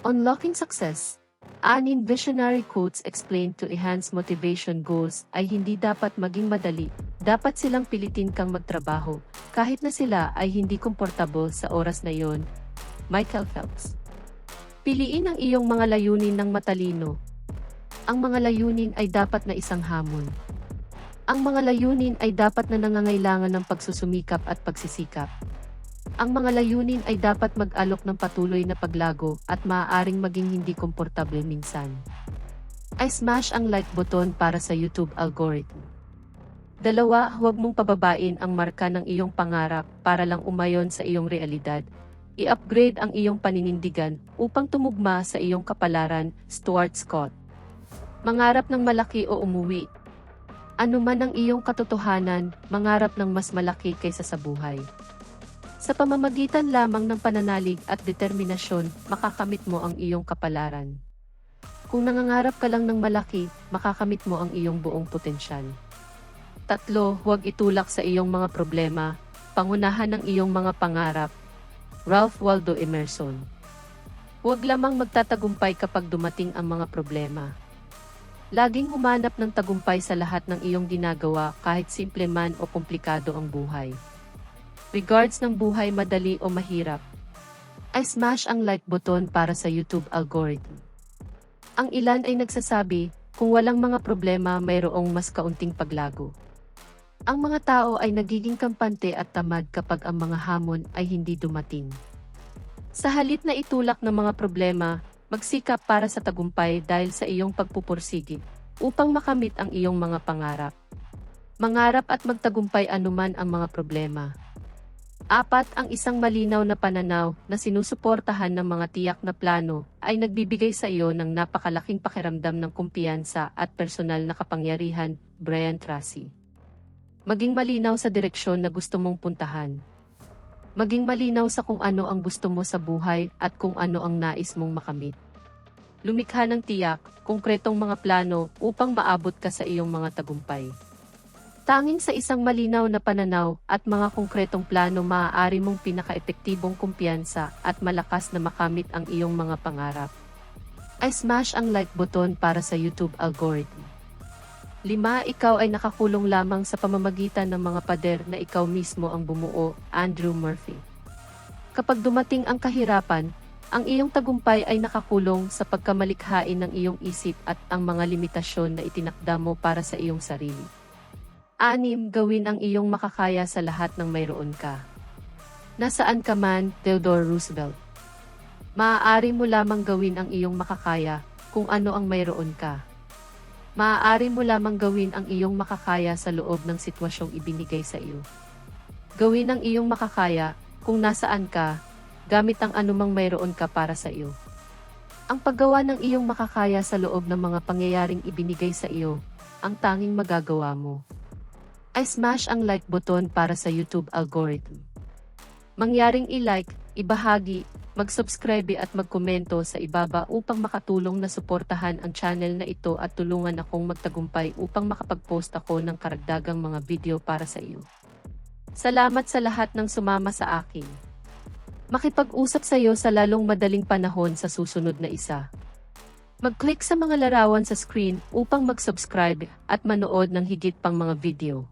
Unlocking Success Anin visionary quotes explained to enhance motivation goals ay hindi dapat maging madali. Dapat silang pilitin kang magtrabaho, kahit na sila ay hindi komportable sa oras na yon. Michael Phelps Piliin ang iyong mga layunin ng matalino. Ang mga layunin ay dapat na isang hamon. Ang mga layunin ay dapat na nangangailangan ng pagsusumikap at pagsisikap. Ang mga layunin ay dapat mag-alok ng patuloy na paglago at maaaring maging hindi komportable minsan. I smash ang like button para sa YouTube algorithm. Dalawa, huwag mong pababain ang marka ng iyong pangarap para lang umayon sa iyong realidad. I-upgrade ang iyong paninindigan upang tumugma sa iyong kapalaran, Stuart Scott. Mangarap ng malaki o umuwi. Ano man ang iyong katotohanan, mangarap ng mas malaki kaysa sa buhay. Sa pamamagitan lamang ng pananalig at determinasyon, makakamit mo ang iyong kapalaran. Kung nangangarap ka lang ng malaki, makakamit mo ang iyong buong potensyal. Tatlo, huwag itulak sa iyong mga problema, pangunahan ng iyong mga pangarap. Ralph Waldo Emerson Huwag lamang magtatagumpay kapag dumating ang mga problema. Laging humanap ng tagumpay sa lahat ng iyong ginagawa kahit simple man o komplikado ang buhay. Regards ng buhay madali o mahirap. I smash ang like button para sa YouTube algorithm. Ang ilan ay nagsasabi, kung walang mga problema mayroong mas kaunting paglago. Ang mga tao ay nagiging kampante at tamad kapag ang mga hamon ay hindi dumating. Sa halit na itulak ng mga problema, magsikap para sa tagumpay dahil sa iyong pagpupursigi upang makamit ang iyong mga pangarap. Mangarap at magtagumpay anuman ang mga problema. Apat, ang isang malinaw na pananaw na sinusuportahan ng mga tiyak na plano ay nagbibigay sa iyo ng napakalaking pakiramdam ng kumpiyansa at personal na kapangyarihan, Brian Tracy. Maging malinaw sa direksyon na gusto mong puntahan. Maging malinaw sa kung ano ang gusto mo sa buhay at kung ano ang nais mong makamit. Lumikha ng tiyak, konkretong mga plano upang maabot ka sa iyong mga tagumpay. Tanging sa isang malinaw na pananaw at mga konkretong plano maaari mong pinaka-epektibong kumpiyansa at malakas na makamit ang iyong mga pangarap. I smash ang like button para sa YouTube algorithm. Lima, ikaw ay nakakulong lamang sa pamamagitan ng mga pader na ikaw mismo ang bumuo, Andrew Murphy. Kapag dumating ang kahirapan, ang iyong tagumpay ay nakakulong sa pagkamalikhain ng iyong isip at ang mga limitasyon na itinakda mo para sa iyong sarili. Anim, gawin ang iyong makakaya sa lahat ng mayroon ka. Nasaan ka man, Theodore Roosevelt? Maaari mo lamang gawin ang iyong makakaya kung ano ang mayroon ka. Maaari mo lamang gawin ang iyong makakaya sa loob ng sitwasyong ibinigay sa iyo. Gawin ang iyong makakaya kung nasaan ka, gamit ang anumang mayroon ka para sa iyo. Ang paggawa ng iyong makakaya sa loob ng mga pangyayaring ibinigay sa iyo, ang tanging magagawa mo. I smash ang like button para sa YouTube algorithm. Mangyaring i-like, ibahagi, mag-subscribe at magkomento sa ibaba upang makatulong na suportahan ang channel na ito at tulungan akong magtagumpay upang makapag-post ako ng karagdagang mga video para sa iyo. Salamat sa lahat ng sumama sa akin. Makipag-usap sa iyo sa lalong madaling panahon sa susunod na isa. Mag-click sa mga larawan sa screen upang mag-subscribe at manood ng higit pang mga video.